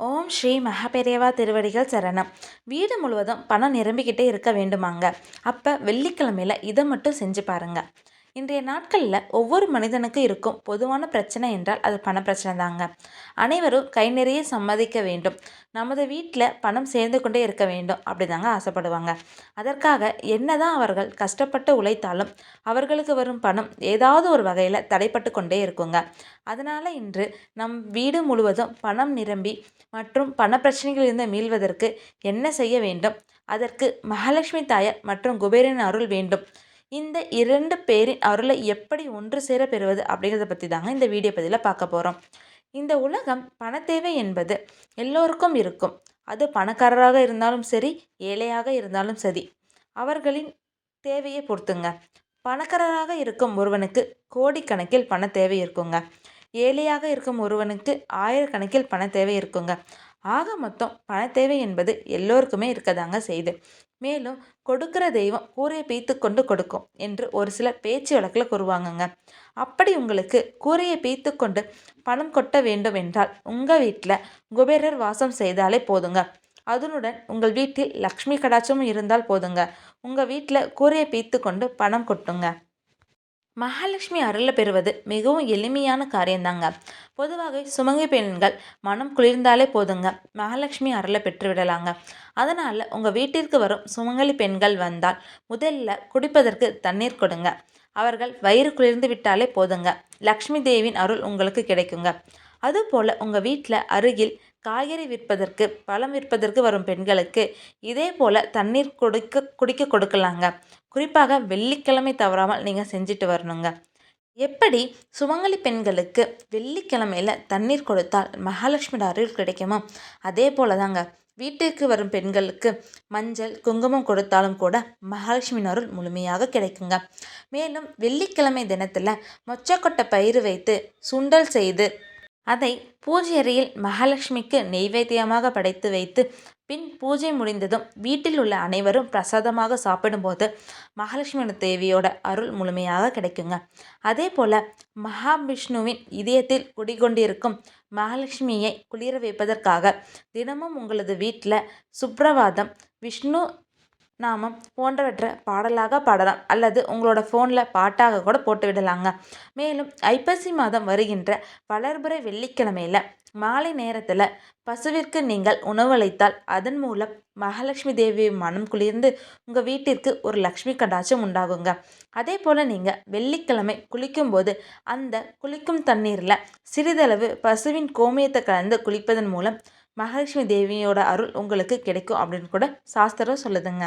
ஓம் ஸ்ரீ மகாபெரியவா திருவடிகள் சரணம். வீடு முழுவதும் பணம் நிரம்பிக்கிட்டே இருக்க வேண்டுமாங்க. அப்போ வெள்ளிக்கிழமையில் இதை மட்டும் செஞ்சு பாருங்கள் இன்றைய நாட்களில் ஒவ்வொரு மனிதனுக்கும் இருக்கும் பொதுவான பிரச்சனை என்றால் அது பண பிரச்சனை தாங்க. அனைவரும் கை நிறைய சம்மதிக்க வேண்டும். நமது வீட்டில் பணம் சேர்ந்து கொண்டே இருக்க வேண்டும் அப்படி தாங்க ஆசைப்படுவாங்க. அதற்காக என்னதான் அவர்கள் கஷ்டப்பட்டு உழைத்தாலும் அவர்களுக்கு வரும் பணம் ஏதாவது ஒரு வகையில் தடைப்பட்டு கொண்டே இருக்குங்க. அதனால் இன்று நம் வீடு முழுவதும் பணம் நிரம்பி மற்றும் பண பிரச்சனைகளிலிருந்து மீள்வதற்கு என்ன செய்ய வேண்டும்? அதற்கு மகாலட்சுமி தாயார் மற்றும் குபேரின் அருள் வேண்டும். இந்த இரண்டு பேரின் அருளை எப்படி ஒன்று சேர பெறுவது அப்படிங்கிறத பற்றி தாங்க இந்த வீடியோ பதிவில் பார்க்க போகிறோம் இந்த உலகம் பணத்தேவை என்பது எல்லோருக்கும் இருக்கும். அது பணக்காரராக இருந்தாலும் சரி ஏழையாக இருந்தாலும் சரி அவர்களின் தேவையை பொறுத்துங்க. பணக்காரராக இருக்கும் ஒருவனுக்கு கோடிக்கணக்கில் பண தேவை இருக்குங்க. ஏழையாக இருக்கும் ஒருவனுக்கு ஆயிரக்கணக்கில் பண தேவை இருக்குங்க. ஆக மொத்தம் பண தேவை என்பது எல்லோருக்குமே இருக்கதாங்க செய்யுது. மேலும் கொடுக்கிற தெய்வம் கூரையை பீத்து கொண்டு கொடுக்கும் என்று ஒரு சிலர் பேச்சு வழக்கில் கூறுவாங்கங்க. அப்படி உங்களுக்கு கூரையை பீத்து கொண்டு பணம் கொட்ட வேண்டும் என்றால் உங்கள் வீட்டில் குபேரர் வாசம் செய்தாலே போதுங்க. அதனுடன் உங்கள் வீட்டில் லக்ஷ்மி கடாட்சமும் இருந்தால் போதுங்க. உங்கள் வீட்டில் கூரையை பீத்து கொண்டு பணம் கொட்டுங்க. மகாலட்சுமி அருளை பெறுவது மிகவும் எளிமையான காரியம்தாங்க பொதுவாக சுமங்கை பெண்கள் மனம் குளிர்ந்தாலே போதுங்க. மகாலட்சுமி அருளை பெற்று விடலாங்க அதனால் உங்கள் வீட்டிற்கு வரும் சுமங்கலி பெண்கள் வந்தால் முதல்ல குடிப்பதற்கு தண்ணீர் கொடுங்க. அவர்கள் வயிறு குளிர்ந்து விட்டாலே போதுங்க. லக்ஷ்மி தேவியின் அருள் உங்களுக்கு கிடைக்குங்க. அதுபோல் உங்கள் வீட்டில் அருகில் காய்கறி விற்பதற்கு பழம் விற்பதற்கு வரும் பெண்களுக்கு இதே போல் தண்ணீர் கொடுக்க குடிக்க கொடுக்கலாங்க. குறிப்பாக வெள்ளிக்கிழமை தவறாமல் நீங்கள் செஞ்சுட்டு வரணுங்க. எப்படி சுமங்கலி பெண்களுக்கு வெள்ளிக்கிழமையில் தண்ணீர் கொடுத்தால் மகாலட்சுமி அருள் கிடைக்குமோ? அதே போல தாங்க வீட்டிற்கு வரும் பெண்களுக்கு மஞ்சள் குங்குமம் கொடுத்தாலும் கூட மகாலட்சுமி அருள் முழுமையாக கிடைக்குங்க. மேலும் வெள்ளிக்கிழமை தினத்தில் மொச்சக்கொட்டை பயிறு வைத்து சுண்டல் செய்து அதை பூஜை அறையில் மகாலட்சுமிக்கு நெய்வேத்தியமாக படைத்து வைத்து பின் பூஜை முடிந்ததும் வீட்டில் உள்ள அனைவரும் பிரசாதமாக சாப்பிடும்போது மகாலட்சுமி தேவியோட அருள் முழுமையாக கிடைக்குங்க. அதே போல் மகாவிஷ்ணுவின் இதயத்தில் குடிகொண்டிருக்கும் மகாலட்சுமியை குளிர வைப்பதற்காக தினமும் உங்களது வீட்டில் சுப்ரவாதம் விஷ்ணு நாம் போன்றவற்றை பாடலாக பாடலாம். அல்லது உங்களோட ஃபோனில் பாட்டாக கூட போட்டு விடலாங்க. மேலும் ஐப்பசி மாதம் வருகின்ற வளர்புரை வெள்ளிக்கிழமையில் மாலை நேரத்தில் பசுவிற்கு நீங்கள் உணவளித்தால் அதன் மூலம் மகாலட்சுமி தேவி மனம் குளிர்ந்து உங்கள் வீட்டிற்கு ஒரு லக்ஷ்மி கடாட்சம் உண்டாகுங்க. அதே போல் நீங்கள் வெள்ளிக்கிழமை குளிக்கும்போது அந்த குளிக்கும் தண்ணீரில் சிறிதளவு பசுவின் கோமியத்தை கலந்து குளிப்பதன் மூலம் மகாலட்சுமி தேவியோட அருள் உங்களுக்கு கிடைக்கும் அப்படின்னு கூட சாஸ்திரம் சொல்லுதுங்க.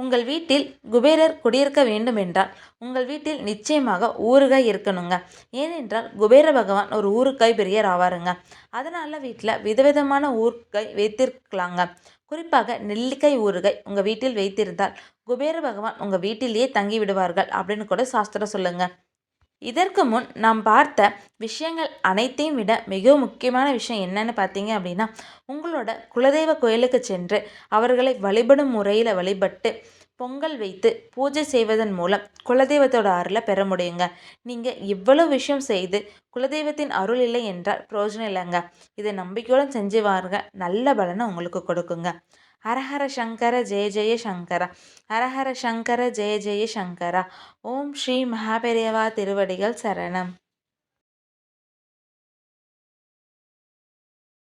உங்கள் வீட்டில் குபேரர் குடியிருக்க வேண்டும் என்றால் உங்கள் வீட்டில் நிச்சயமாக ஊறுகாய் இருக்கணுங்க. ஏனென்றால் குபேர பகவான் ஒரு ஊறுகாய் பெரியர் ஆவாருங்க. அதனால் வீட்டில் விதவிதமான ஊறுகாய் வைத்திருக்கலாங்க. குறிப்பாக நெல்லிக்காய் ஊறுகாய் உங்கள் வீட்டில் வைத்திருந்தால் குபேர பகவான் உங்கள் வீட்டிலேயே தங்கி விடுவார்கள் அப்படின்னு கூட சாஸ்திரம் சொல்லுங்கள் இதற்கு முன் நாம் பார்த்த விஷயங்கள் அனைத்தையும் விட மிக முக்கியமான விஷயம் என்னன்னு பார்த்தீங்க அப்படின்னா உங்களோட குலதெய்வ கோயிலுக்கு சென்று அவர்களை வழிபடும் முறையில் வழிபட்டு பொங்கல் வைத்து பூஜை செய்வதன் மூலம் குலதெய்வத்தோட அருளை பெற முடியுங்க. நீங்கள் இவ்வளோ விஷயம் செய்து குலதெய்வத்தின் அருள் இல்லை என்றால் பிரயோஜனம் இல்லைங்க. இதை நம்பிக்கையோடு செஞ்சு வாருங்க. நல்ல பலனை உங்களுக்கு கொடுக்குங்க. ஹரஹர சங்கர ஜெய ஜெய சங்கர. ஹரஹர சங்கர ஜெய ஜெய சங்கர. ஓம் ஸ்ரீ மகாபெரியவா திருவடிகள் சரணம்.